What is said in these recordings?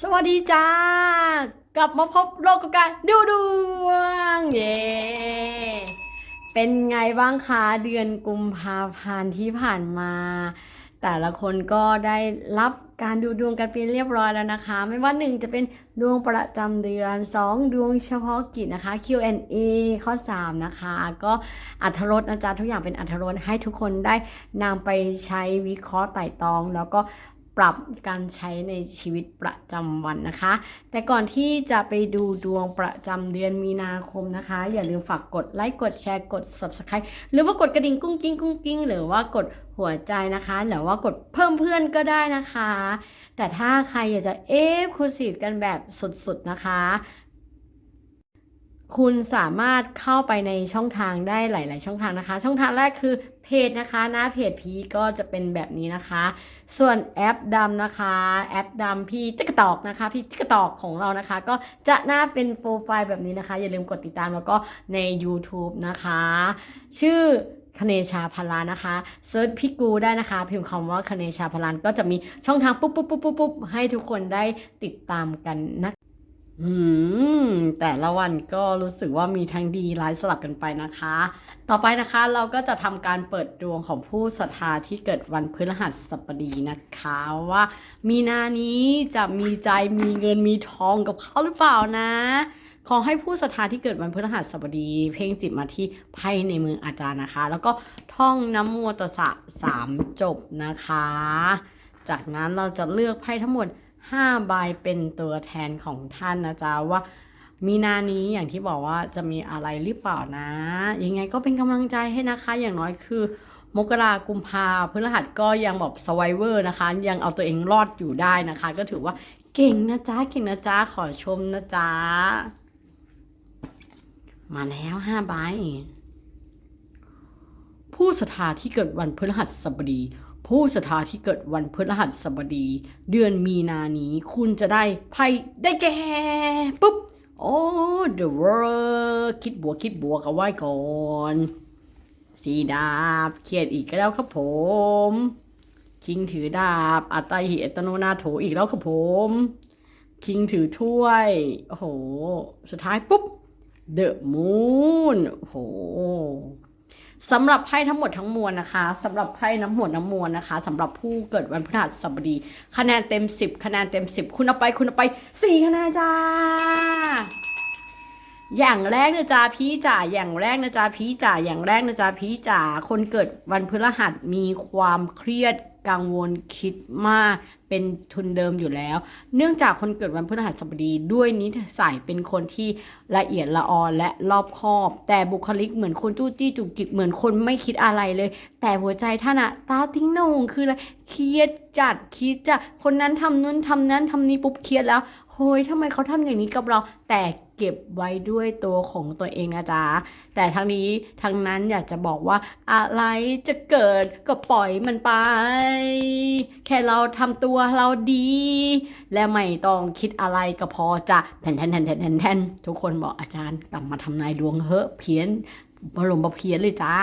สวัสดีจ้า กลับมาพบโลกกับการดูดวง เย้เป็นไงบ้างคะเดือนกุมภาพันธ์ที่ผ่านมา แต่ละคนก็ได้รับการดูดวงกันเป็นเรียบร้อยแล้วนะคะ ไม่ว่าหนึ่งจะเป็นดวงประจำเดือน 2 ดวงเฉพาะกิจนะคะ Q&A ข้อ 3 นะคะ ก็อัธรสนะจ๊ะทุกอย่างเป็นอัธรสให้ทุกคนได้นำไปใช้วิเคราะห์ไต่ตอง แล้วก็ ปรับการใช้ในชีวิตประจำวันนะคะ แต่ก่อนที่จะไปดูดวงประจำเดือนมีนาคมนะคะ อย่าลืมฝากกดไลค์กดแชร์กด subscribe หรือว่ากดกระดิ่งกุ้งกิ้งกุ้งกิ้งหรือว่ากดหัวใจนะคะ หรือว่ากดเพิ่มเพื่อนก็ได้นะคะ แต่ถ้าใครอยากจะเอฟคูสีกันแบบสุดๆนะคะ คุณสามารถเข้าไปในช่องทางได้หลาย ๆ ช่องทางนะคะ ช่องทางแรกคือเพจนะคะ หน้าเพจพีก็จะเป็นแบบนี้นะคะ ส่วนแอปดำนะคะ แอปดำพี่ติ๊กตอกนะคะพี่ติ๊กตอกของเรานะคะ ก็จะหน้าเป็นโปรไฟล์แบบนี้นะคะ อย่าลืมกดติดตามแล้วก็ใน YouTube นะคะ ชื่อคเนชาพลานะคะเซิร์ชพี่กูได้นะคะ พิมพ์คำว่าคเนชาพลานก็จะมีช่องทางปุ๊บปุ๊บปุ๊บปุ๊บปุ๊บให้ทุกคนได้ติดตามกันนะ อืม แต่ละวันก็รู้สึกว่ามีทั้งดีร้ายสลับกันไปนะคะ ต่อไปนะคะเราก็จะทำการเปิดดวงของผู้ศรัทธาที่เกิดวันพฤหัสบดีนะคะ ว่ามีนานี้จะมีใจมีเงินมีทองกับเขาหรือเปล่านะ ขอให้ผู้ศรัทธาที่เกิดวันพฤหัสบดี เพ่งจิตมาที่ไพ่ในมืออาจารย์นะคะ แล้วก็ท่องน้ำโมตสสะสามจบนะคะ จากนั้นเราจะเลือกไพ่ทั้งหมด 5ใบเป็นตัวแทนของท่านนะจ๊ะว่า มีนานี้อย่างที่บอกว่าจะมีอะไรหรือเปล่านะ ยังไงก็เป็นกำลังใจให้นะคะ อย่างน้อยคือ มกรากุมภาพฤหัสก็ยังแบบสไวเวอร์นะคะ ยังเอาตัวเองรอดอยู่ได้นะคะ ก็ถือว่าเก่งนะจ๊ะ เก่งนะจ๊ะ ขอชมนะจ๊ะ มาแล้วห้าใบผู้ศรัทธาที่เกิดวันพฤหัสบดี ผู้ศรัทธาที่เกิดวันพฤหัสบดี เดือนมีนานี้คุณจะได้ไพ่ได้แก่ปุ๊บโอ้ the world คิดบวกคิดบวกเอาไว้ก่อนสีดาบเครียดอีกแล้วครับผม คิงถือดาบ อัตตาหิอัตโนนาโถอีกแล้วครับผม คิงถือถ้วย โอ้โห สุดท้ายปุ๊บ The Moon โอ้โห สำหรับไพ่ทั้งหมดทั้งมวลนะคะสำหรับไพ่น้ำหมวดน้ำมวลนะคะสำหรับผู้เกิดวันพฤหัสบดี คะแนนเต็ม 10 คะแนนเต็ม 10 คุณเอาไปคุณเอาไป4คะแนนจ้า อย่างแรกนะจ๊ะพี่จ๋าอย่างแรกนะจ๊ะพี่จ๋าอย่างแรกนะจ๊ะพี่จ๋าคนเกิดวันพฤหัสมีความเครียด กังวลคิดมากเป็นทุนเดิมอยู่แล้ว เนื่องจากคนเกิดวันพฤหัสบดีด้วยนิสัยเป็นคนที่ละเอียดละออและรอบคอบ แต่บุคลิกเหมือนคนจู้จี้จุกจิกเหมือนคนไม่คิดอะไรเลย แต่หัวใจท่านอะตาทิ้งนงคืออะไรเครียดจัดคิดจะคนนั้นทำนู้นทำนั้นทำนี้ปุ๊บเครียดแล้ว เฮ้ยทำไมเขาทำอย่างนี้กับเรา แต่เก็บไว้ด้วยตัวของตัวเองนะจ๊ะ แต่ทั้งนี้ทั้งนั้นอยากจะบอกว่าอะไรจะเกิดก็ปล่อยมันไป แค่เราทำตัวเราดี และไม่ต้องคิดอะไรก็พอจะแทนแทนแทนแทนแทนทุกคนบอกอาจารย์กลับมาทำนายดวงเฮ้อเพี้ยนบรมบเพี้ยนเลยจ้า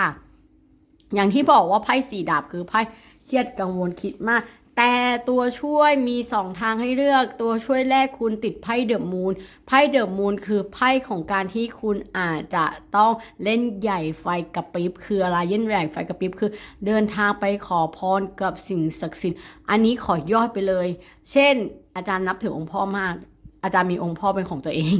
อย่างที่บอกว่าไพ่สีดาบคือไพ่เครียดกังวลคิดมาก แต่ตัวช่วยมีสองทางให้เลือก ตัวช่วยแรกคุณติดไพ่เดอะมูนไพ่เดอะมูนคือไพ่ของการที่คุณอาจจะต้องเล่นใหญ่ไฟกระพริบคืออะไรเล่นใหญ่ไฟกระพริบคือ เดินทางไปขอพรกับสิ่งศักดิ์สิทธิ์ อันนี้ขอยอดไปเลย เช่น อาจารย์นับถือองค์พ่อมาก อาจารย์มีองค์พ่อเป็นของตัวเอง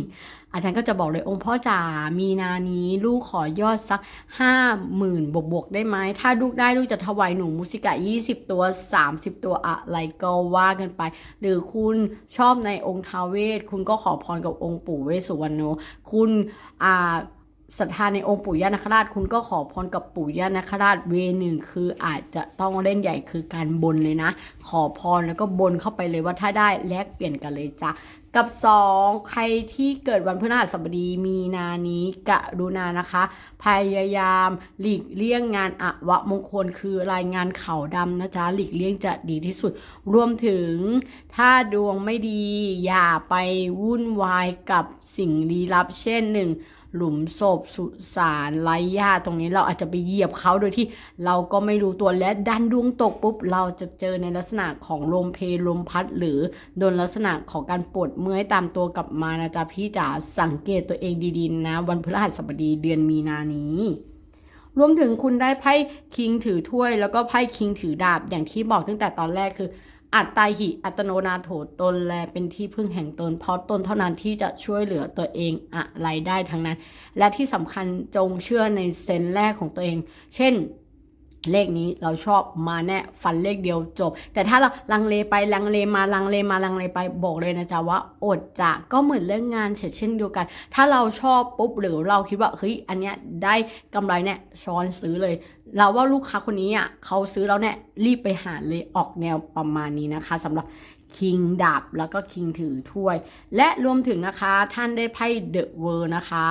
อาจารย์ก็จะบอกเลยองค์พ่อจ๋ามีนานี้ลูกขอยอดสักห้าหมื่นบวกบวกๆได้ไหม ถ้าลูกได้ลูกจะถวายหนูมุสิกะ 20 ตัว 30 ตัวอะไรก็ว่ากันไป หรือคุณชอบในองค์ทาเวศคุณก็ขอพรกับองค์ปู่เวสสุวรรณโน คุณอ่า ศรัทธาในองค์ปู่ย่านาคราช คุณก็ขอพรกับปู่ย่านาคราชเวหนึ่งคืออาจจะต้องเล่นใหญ่คือการบนเลยนะ ขอพรแล้วก็บนเข้าไปเลยว่าถ้าได้แลกเปลี่ยนกันเลยจ้ะกับ 2 ใครที่เกิดวันพฤหัสบดีมีนานี้กรุณานะคะ พยายามหลีกเลี่ยงงานอวมงคลคือรายงานเข่าดำนะจ๊ะหลีกเลี่ยงจะดีที่สุด รวมถึงถ้าดวงไม่ดี อย่าไปวุ่นวายกับสิ่งลี้ลับเช่นหนึ่ง หลุมศพสุสานไร้ญาติตรงนี้เราอาจจะไปเหยียบเขาโดยที่เราก็ไม่รู้ตัวและดันดวงตกปุ๊บ เราจะเจอในลักษณะของลมเพลลมพัด หรือโดนลักษณะของการปวดเมื่อยตามตัวกลับมานะจ๊ะพี่จ๋าสังเกตตัวเองดีๆนะ วันพฤหัสบดีเดือนมีนานี้รวมถึงคุณได้ไพ่คิงถือถ้วย แล้วก็ไพ่คิงถือดาบอย่างที่บอกตั้งแต่ตอนแรกคือ อัตตาหิอัตโนนาโถตนแลเป็นที่พึ่งแห่งตน เพราะตนเท่านั้นที่จะช่วยเหลือตัวเองอะไรได้ทั้งนั้น และที่สำคัญจงเชื่อในเซนส์แรกของตัวเอง เช่น เลขนี้เราชอบมาแน่ฟันเลขเดียวจบ แต่ถ้าเราลังเลไปลังเลมาลังเลมาลังเลไปบอกเลยนะจ๊ะว่าอดจะก็เหมือนเรื่องงานเช่นเดียวกัน ถ้าเราชอบปุ๊บหรือเราคิดว่าเฮ้ยอันเนี้ยได้กำไรเนี่ยช้อนซื้อเลย เราว่าลูกค้าคนนี้อะเขาซื้อแล้วเนี่ยรีบไปหาเลยออกแนวประมาณนี้นะคะสำหรับคิงดาบแล้วก็คิงถือถ้วย และรวมถึงนะคะท่านได้ไพ่เดอะเวอร์นะคะ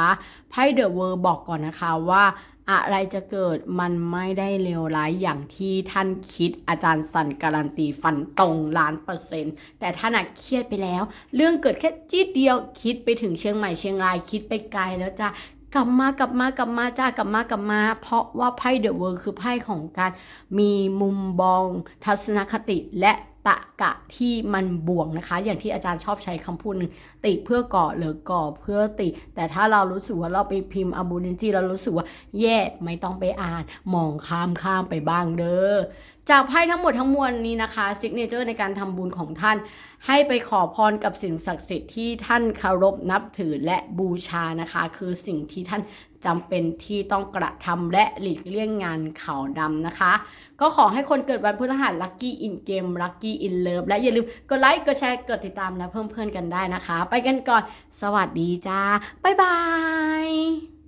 ไพ่เดอะเวอร์บอกก่อนนะคะว่า อะไรจะเกิดมันไม่ได้เลวร้ายอย่างที่ท่านคิดอาจารย์สันการันตีฟันตรงล้านเปอร์เซ็นต์แต่ท่านอะเครียดไปแล้ว เรื่องเกิดแค่จี๊ดเดียวคิดไปถึงเชียงใหม่เชียงรายคิดไปไกลแล้วจ้ะกลับมากลับมากลับมาจ้ากลับมากลับมา เพราะว่าไพ่เดอะเวิร์คือไพ่ของการมีมุมมอง ทัศนคติและตะกะที่มันบวกนะคะ อย่างที่อาจารย์ชอบใช้คำพูดหนึ่งติเพื่อก่อหรือก่อเพื่อติ แต่ถ้าเรารู้สึกว่าเราไปพิมพ์อบูนินจีเรารู้สึกว่า แย่ไม่ต้องไปอ่านมองข้ามข้ามไปบ้างเด้อจากไพ่ทั้งหมดทั้งมวลนี้นะคะซิกเนเจอร์ในการทำบุญของท่าน ให้ไปขอพรกับสิ่งศักดิ์สิทธิ์ที่ท่านเคารพนับถือและบูชานะคะ คือสิ่งที่ท่านจำเป็นที่ต้องกระทำและหลีกเลี่ยงงานขาวดำนะคะ ก็ขอให้คนเกิดวันพฤหัสลัคกี้อินเกมลัคกี้อินเลิฟและอย่าลืมกดไลค์กดแชร์กดติดตามและเพิ่มเพื่อนกันได้นะคะ ไปกันก่อน สวัสดีจ้า บ๊ายบาย